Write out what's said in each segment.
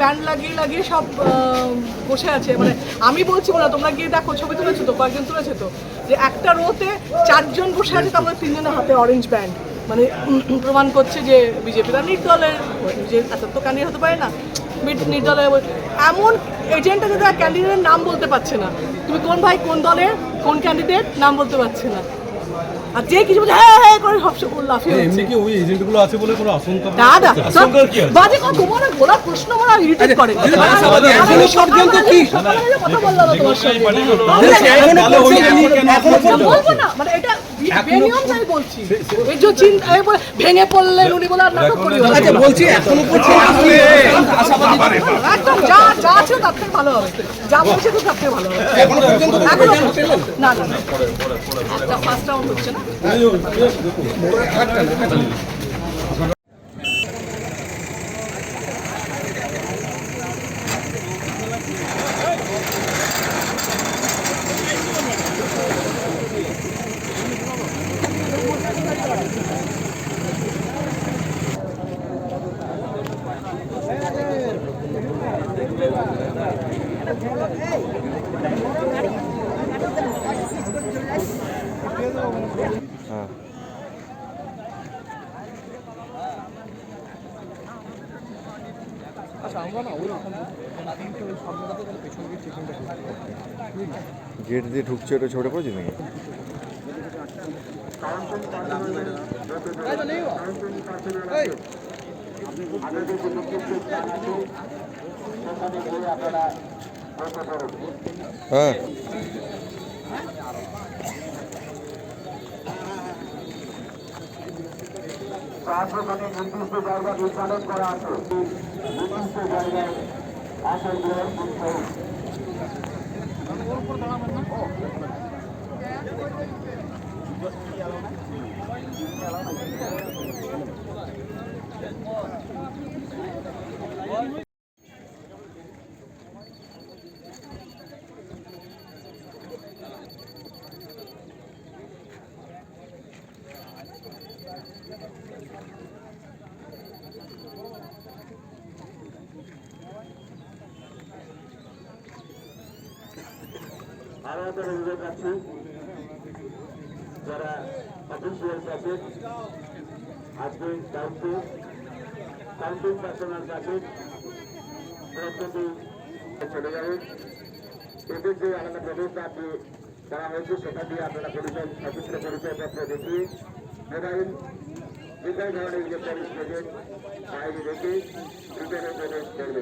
Band লাগিয়ে লাগিয়ে সব বসে আছে। মানে আমি বলছি, বলে, তোমরা গিয়ে দেখো, ছবি তুলেছো তো, কয়েকজন তুলেছে তো? যে একটা রোতে চারজন বসে আছে, তারপরে তিনজনের হাতে অরেঞ্জ ব্যান্ড মানে প্রমাণ করছে যে বিজেপিরা নির্দলের যে এত তো ক্যান্ডিডেট হতে পারে না নির্দলের এমন এজেন্ট আছে যারা ক্যান্ডিডেটের নাম বলতে পারছে না। তুমি কোন ভাই, কোন দলের, কোন ক্যান্ডিডেট নাম বলতে পারছে না। আর যে কিছু বলছে হ্যাঁ হ্যাঁ করে সব সব লাফিয়ে এমনি কি ওই এজেন্টগুলো আছে বলে কোনো আশঙ্কা না না আশঙ্কা কি আছে বাজে কথা তোমার গোলা প্রশ্ন মারা ইরিটেট করে আশাবাদী এখনও কি? কথা বললাম তোমার সাথে মানে এটা বলছি এই যে চিন্তা এই বলে ভেঙে পড়লেন উনি বলে আর নাটক করি আচ্ছা বলছি এখনও যা যা আছে তার থেকে ভালো হবে যা বলছে তো তার থেকে ভালো হবে এখনও পর্যন্ত এখনও না না না ফার্স্ট রাউন্ড হচ্ছে না গেট দিয়ে ঢুকছে ওটা ছোট পড়েছে নাকি? হ্যাঁ। রাষ্ট্রপতি নির্দিষ্ট জায়গা নির্ধারণ করা আছে নির্দিষ্ট জায়গায় আসন গ্রহণ করতে হবে আরও একটা অনুরোধ রাখছি। যারা অফিসিয়ালস আছে আজকে কাউন্টিং কাউন্টিং পার্সোনাল আছে প্রস্তুতি চলে যাবে এদের যে আলাদা ব্যবস্থা আপনি করা হয়েছে, সেটা দিয়ে আপনারা পরিচয় অফিসের পরিচয়পত্র দেখিয়ে মোবাইল যে কোনো ধরনের ইলেকট্রনিক্স এজেন্ট বাইরে রেখে ভিতরে প্রবেশ করবে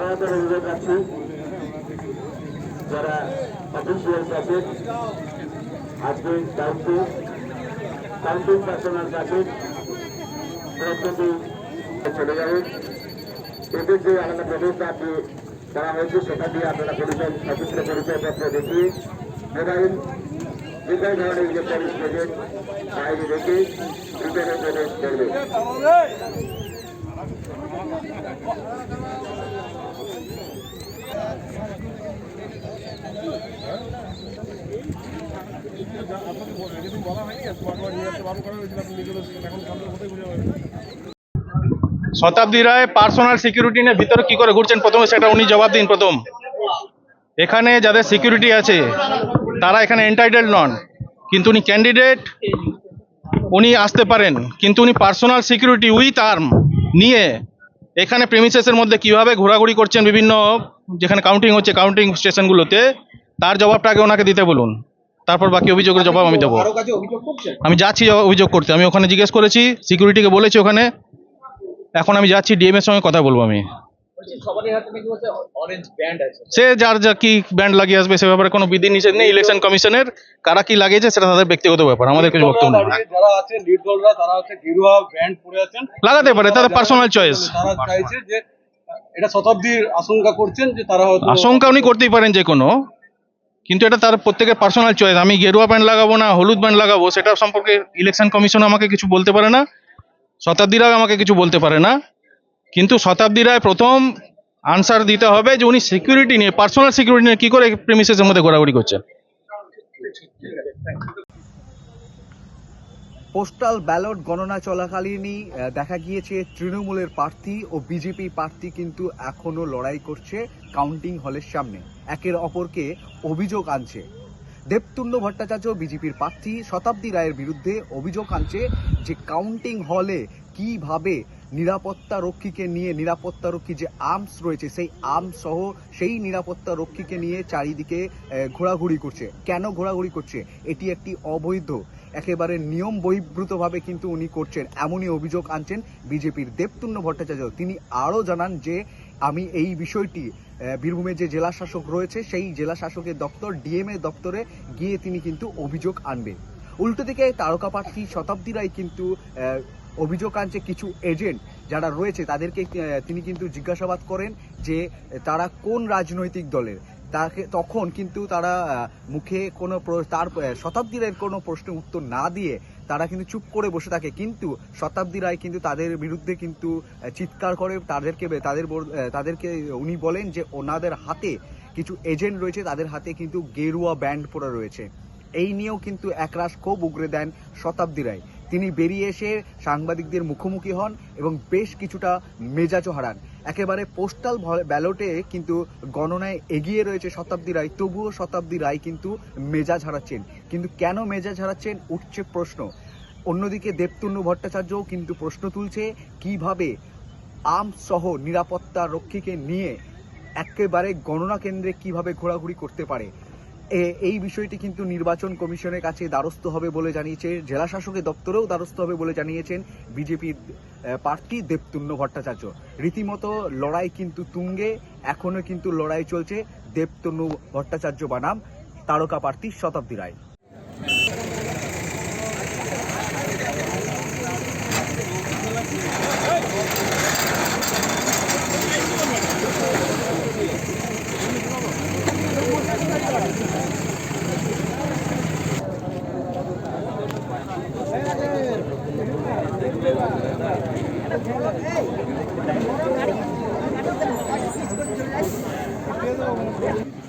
আরও একটা অনুরোধ রাখছি যারা অফিসিয়ালস আছে আজকে কাউন্টিং কাউন্টিং পার্সোনাল আছে প্রস্তুতি চলে যাবে। এদের যে আলাদা ব্যবস্থা আপনি করা হয়েছে সেটা দিয়ে আপনারা পরিচয়, অফিসের পরিচয়পত্র দেখিয়ে, মোবাইল কোনো ধরনের ইলেকট্রনিক্স এজেন্ট বাইরে রেখে ভিতরে প্রবেশ করবে। শতাব্দী রায় পার্সোনাল সিকিউরিটি নিয়ে ভিতরে কি করে ঘুরছেন? প্রথমে সেটা উনি জবাব দিন প্রথম। এখানে যাদের সিকিউরিটি আছে, তারা এখানে এন্টাইটেল নন। কিন্তু উনি ক্যান্ডিডেট উনি আসতে পারেন। কিন্তু উনি পার্সোনাল সিকিউরিটি উইথ আর্ম নিয়ে এখানে প্রেমিসেসের মধ্যে কীভাবে ঘোরাঘুরি করছেন বিভিন্ন যেখানে কাউন্টিং হচ্ছে কাউন্টিং স্টেশনগুলোতে তার জবাবটা আগে ওনাকে দিতে বলুন। তারপর বাকি অভিযোগের জবাব আমি দেবো। আমি যাচ্ছি অভিযোগ করতে। আমি ওখানে জিজ্ঞেস করেছি সিকিউরিটিকে বলেছি ওখানে। এখন আমি যাচ্ছি ডিএম এর সঙ্গে কথা বলব আমি। সে যার যা কি ব্যান্ড লাগিয়ে আসবে সে ব্যাপারে কোনো বিধি নিষেধ নেই। ইলেকশন কমিশনের কারা কি লাগিয়েছে সেটা তাদের ব্যক্তিগত ব্যাপার আমাদের কিছু বক্তব্য নেই। যারা আছে লিড দলরা তারা হচ্ছে গেরুয়া ব্যান্ড পরে আছেন। লাগাতে পারে তাদের পার্সোনাল চয়েস তারা চাইছে যে এটা শতাব্দীর আশঙ্কা করছেন যে তারা হয়তো আশঙ্কা উনি করতেই পারেন যে কোনো কিন্তু এটা তার প্রত্যেকের পার্সোনাল চয়েস আমি গেরুয়া ব্যান্ড লাগাবো না হলুদ ব্যান্ড লাগাবো সেটা সম্পর্কে ইলেকশন কমিশন আমাকে কিছু বলতে পারে না। শতাব্দী রায় আমাকে কিছু বলতে পারে না। কিন্তু শতাব্দী রায় প্রথম আনসার দিতে হবে যে উনি সিকিউরিটি নিয়ে পার্সোনাল সিকিউরিটি নিয়ে কি করে প্রেমিসেসের মধ্যে ঘোরাঘুরি করছেন। পোস্টাল ব্যালট গণনা চলাকালীনই দেখা গিয়েছে তৃণমূলের প্রার্থী ও বিজেপি প্রার্থী কিন্তু এখনও লড়াই করছে কাউন্টিং হলের সামনে। একের অপরকে অভিযোগ আনছে। দেবতুল্য ভট্টাচার্য বিজেপির প্রার্থী, শতাব্দী রায়ের বিরুদ্ধে অভিযোগ আনছে যে কাউন্টিং হলে কীভাবে নিরাপত্তা রক্ষীকে নিয়ে, নিরাপত্তা রক্ষী যে আর্মস রয়েছে, সেই আর্মস সহ সেই নিরাপত্তা রক্ষীকে নিয়ে চারিদিকে ঘোরাঘুরি করছে। কেন ঘোরাঘুরি করছে? এটি একটি অবৈধ, একেবারে নিয়ম বহির্ভূতভাবে কিন্তু উনি করছেন। এমনই অভিযোগ আনছেন বিজেপির দেবতুল্য ভট্টাচার্য। তিনি আরও জানান যে, আমি এই বিষয়টি বীরভূমের যে জেলা শাসক রয়েছে, সেই জেলা শাসকের দপ্তর ডিএমএ দপ্তরে গিয়ে তিনি কিন্তু অভিযোগ আনবে উল্টো দিকে তারকা প্রার্থী শতাব্দী রায় কিন্তু অভিযোগ আনছে কিছু এজেন্ট যারা রয়েছে তাদেরকে তিনি কিন্তু জিজ্ঞাসাবাদ করেন যে তারা কোন রাজনৈতিক দলের। তাকে তখন কিন্তু তারা মুখে কোনো তার আহ, শতাব্দী রায়ের কোনো প্রশ্নের উত্তর না দিয়ে তারা কিন্তু চুপ করে বসে থাকে। কিন্তু শতাব্দী রায় কিন্তু তাদের বিরুদ্ধে কিন্তু চিৎকার করে। তাদেরকে তাদের তাদেরকে উনি বলেন যে ওনাদের হাতে কিছু এজেন্ট রয়েছে তাদের হাতে কিন্তু গেরুয়া ব্যান্ড পরে রয়েছে। এই নিয়েও কিন্তু একরাশ ক্ষোভ উগরে দেন শতাব্দী রায়। তিনি বেরিয়ে এসে সাংবাদিকদের মুখোমুখি হন এবং বেশ কিছুটা মেজাজও হারান। একেবারে পোস্টাল ব্যালটে কিন্তু গণনায় এগিয়ে রয়েছে শতাব্দী রায়, তবুও শতাব্দী রায় কিন্তু মেজাজ হারাচ্ছেন। কিন্তু কেন মেজাজ হারাচ্ছেন উঠছে প্রশ্ন। অন্যদিকে দেবতনু ভট্টাচার্যও কিন্তু প্রশ্ন তুলছে, কীভাবে আর্মস সহ নিরাপত্তা রক্ষীকে নিয়ে একেবারে গণনা কেন্দ্রে কীভাবে ঘোরাঘুরি করতে পারে? এই বিষয়টি কিন্তু নির্বাচন কমিশনের কাছে দ্বারস্থ হবে বলে জানিয়েছে। জেলা শাসকের দপ্তরেও দ্বারস্থ হবে বলে জানিয়েছেন বিজেপির প্রার্থী দেবতুল্য ভট্টাচার্য। রীতিমতো লড়াই কিন্তু তুঙ্গে এখনও কিন্তু লড়াই চলছে দেবতনু ভট্টাচার্য বানাম, তারকা প্রার্থী শতাব্দী রায়।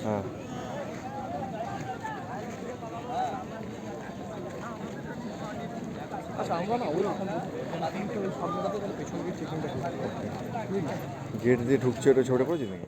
হ্যাঁ। গেট দিয়ে ঢুকছে ওটা ছড়ে পড়েছে নাকি?